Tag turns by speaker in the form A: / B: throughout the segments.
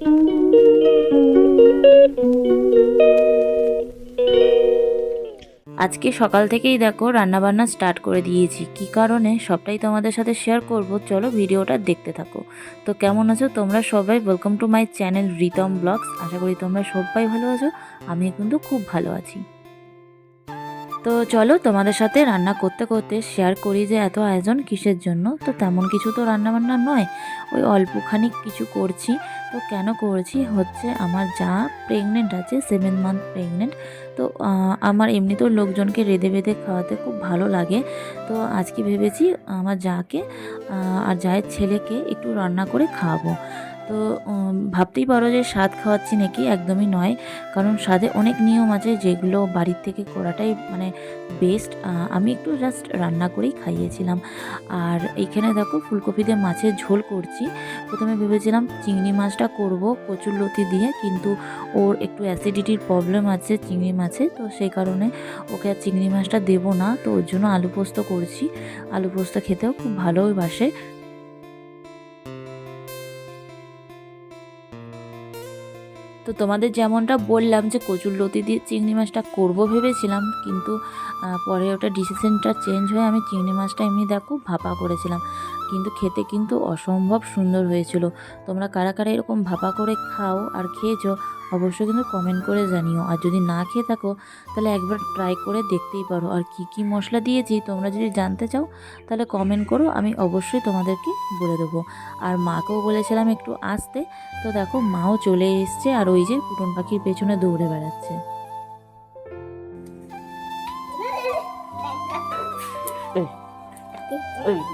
A: আজকে সকাল থেকেই দেখো রান্নাবান্না স্টার্ট করে দিয়েছি। কি কারণে? সবটাই তোমাদের সাথে শেয়ার করব। চলো ভিডিওটা দেখতে থাকো। তো কেমন আছো তোমরা সবাই? Welcome to my channel Ritam blogs আশা করি তোমরা সবাই ভালো আছো। আমি কিন্তু খুব ভালো আছি। তো চলো তোমাদের সাথে রান্না করতে করতে শেয়ার করি যে এত আয়োজন কিসের জন্য? তো তেমন কিছু তো রান্নাবান্না নয়, ওই অল্পখানি কিছু করছি। তো কেন করছি? হচ্ছে আমার যা প্রেগনেন্ট আছে সেভেন মান্থ প্রেগনেন্ট তো আমার এমনিতেও লোকজনকে রেঁধে বেঁধে খাওয়াতে খুব ভালো লাগে। তো আজকে ভেবেছি আমার যাকে আর যায়ের ছেলেকে একটু রান্না করে খাওয়াবো। তো ভাবতেই পারো যে স্বাদ খাওয়াচ্ছি নাকি? একদমই নয়। কারণ স্বাদে অনেক নিয়ম আছে যেগুলো বাড়ির থেকে করাটাই মানে বেস্ট আমি একটু জাস্ট রান্না করেই খাইয়েছিলাম। আর এইখানে দেখো ফুলকপি দিয়ে মাছের ঝোল করছি। প্রথমে ভেবেছিলাম চিংড়ি মাছটা করব কচুর লতি দিয়ে, কিন্তু ওর একটু অ্যাসিডিটির প্রবলেম আছে চিংড়ি মাছে, তো সেই কারণে ওকে আর চিংড়ি মাছটা দেবো না। তো ওর জন্য আলু পোস্ত করছি। আলু পোস্ত খেতেও খুব ভালোই বাসে। তো তোমাদের যেমনটা বললাম যে কচুর লতি দিয়ে চিংড়ি মাছটা করব ভেবেছিলাম, কিন্তু পরে ওটা ডিসিশনটা চেঞ্জ হয়ে আমি চিংড়ি মাছটা এমনি দেখো ভাপা করেছিলাম। কিন্তু খেতে কিন্তু অসম্ভব সুন্দর হয়েছিল। তোমরা কারা কারা এরকম ভাপা করে খাও আর খেয়েছো, অবশ্যই কিন্তু কমেন্ট করে জানিও। আর যদি না খেয়ে থাকো, তাহলে একবার ট্রাই করে দেখতেই পারো। আর কি কি মশলা দিয়েছি, তোমরা যদি জানতে চাও, তাহলে কমেন্ট করো, আমি অবশ্যই তোমাদেরকে বলে দেবো। আর মাকেও বলেছিলাম একটু আসতে। তো দেখো, মাও চলে এসছে আর ওই যে পুটন পাখির পেছনে দৌড়ে বেড়াচ্ছে।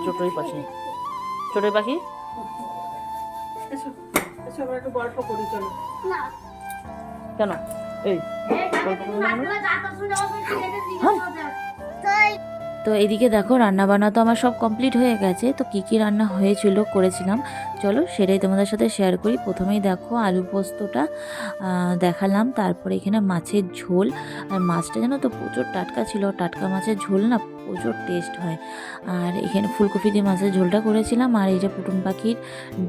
B: ছোটই পাখি। ছোটই পাখি?
C: এসো এসো একটু গল্প করি চলো।
B: কেন? এই গল্প?
A: তো এদিকে দেখো রান্না বান্না তো আমার সব কমপ্লিট হয়ে গেছে। তো কি কি রান্না হয়েছিল, করেছিলাম। চলো সেটাই তোমাদের সাথে শেয়ার করি। প্রথমেই দেখো আলু পোস্তটা দেখালাম। তারপরে এখানে মাছের ঝোল। আর মাছটা যেন তো প্রচুর টাটকা ছিল। টাটকা মাছের ঝোল না প্রচুর টেস্ট হয়। আর এখানে ফুলকপি দিয়ে মাছের ঝোলটা করেছিলাম। আর এই যে পুটুন পাখির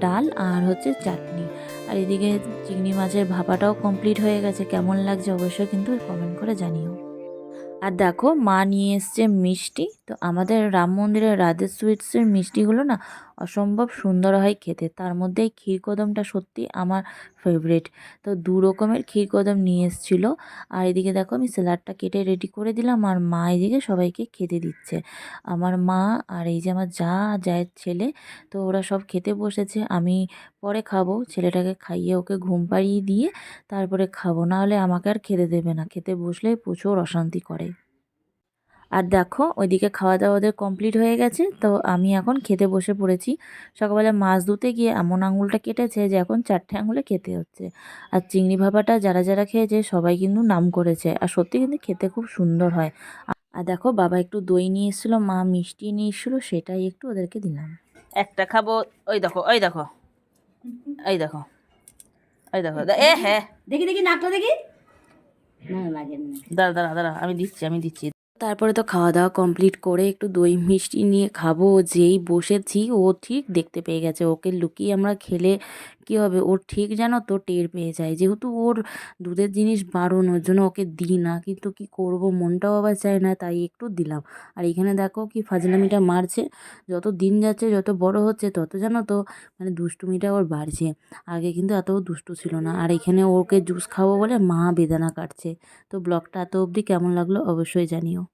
A: ডাল আর হচ্ছে চাটনি। আর এদিকে চিংড়ি মাছের ভাপাটাও কমপ্লিট হয়ে গেছে। কেমন লাগছে অবশ্যই কিন্তু কমেন্ট করে জানিও। আর দেখো, মা নিয়ে এসছে মিষ্টি। তো আমাদের রাম মন্দিরের রাধে সুইটসের মিষ্টিগুলো না অসম্ভব সুন্দর হয় খেতে। তার মধ্যে এই ক্ষীরকদমটা সত্যি আমার ফেভারিট তো দু রকমের ক্ষীরকদম নিয়ে এসেছিল। আর এদিকে দেখো, আমি স্যালাডটা কেটে রেডি করে দিলাম আর মা এদিকে সবাইকে খেতে দিচ্ছে। আমার মা আর এই যে আমার যা জায়ের ছেলে, তো ওরা সব খেতে বসেছে। আমি পরে খাব, ছেলেটাকে খাইয়ে ওকে ঘুম পাড়িয়ে দিয়ে তারপরে খাব। না হলে আমাকে আর খেতে দেবে না। খেতে বসলেই প্রচুর অশান্তি করে। আর দেখো ওইদিকে খাওয়া দাওয়া ওদের কমপ্লিট হয়ে গেছে তো আমি এখন খেতে বসে পড়েছি। সকালবেলা মাছ ধুতে গিয়ে এমন আঙুলটা কেটেছে যে এখন চারটে আঙুলে খেতে হচ্ছে। আর চিংড়ি ভাপাটা যারা যারা খেয়েছে সবাই কিন্তু নাম করেছে আর সত্যি কিন্তু খেতে খুব সুন্দর হয়। আর দেখো বাবা একটু দই নিয়ে এসেছিল মা মিষ্টি নিয়ে এসেছিল সেটাই একটু ওদেরকে দিলাম।
B: একটা খাব ওই দেখো ওই দেখো এই দেখো এই দেখো এ হ্যাঁ।
D: দেখি দেখি নাকটা দেখি। না লাগে না
B: দাঁড়া দাঁড়া দাঁড়া আমি দিচ্ছি আমি দিচ্ছি।
A: তারপরে তো খাওয়া দাওয়া কমপ্লিট করে একটু দই, মিষ্টি নিয়ে খাব, যেই বসেছি, ও ঠিক দেখতে পেয়ে গেছে। ওকে লুকিয়ে আমরা খেলে কী হবে? ওর ঠিক যেন তো টের পেয়ে যায়। যেহেতু ওর দুধের জিনিস বারণ, ওর জন্য ওকে দিই না, কিন্তু কি করব? মনটাও আবার চায় না, তাই একটু দিলাম। আর এখানে দেখো কি ফাজলামিটা মারছে। যত দিন যাচ্ছে, যত বড় হচ্ছে, তত যেন তো মানে দুষ্টুমিটা ওর বাড়ছে। আগে কিন্তু এত দুষ্টু ছিল না। আর এখানে ওকে জুস খাব বলে মা বেদানা কাটছে। তো ব্লগটা এত অবধি কেমন লাগল অবশ্যই জানিও।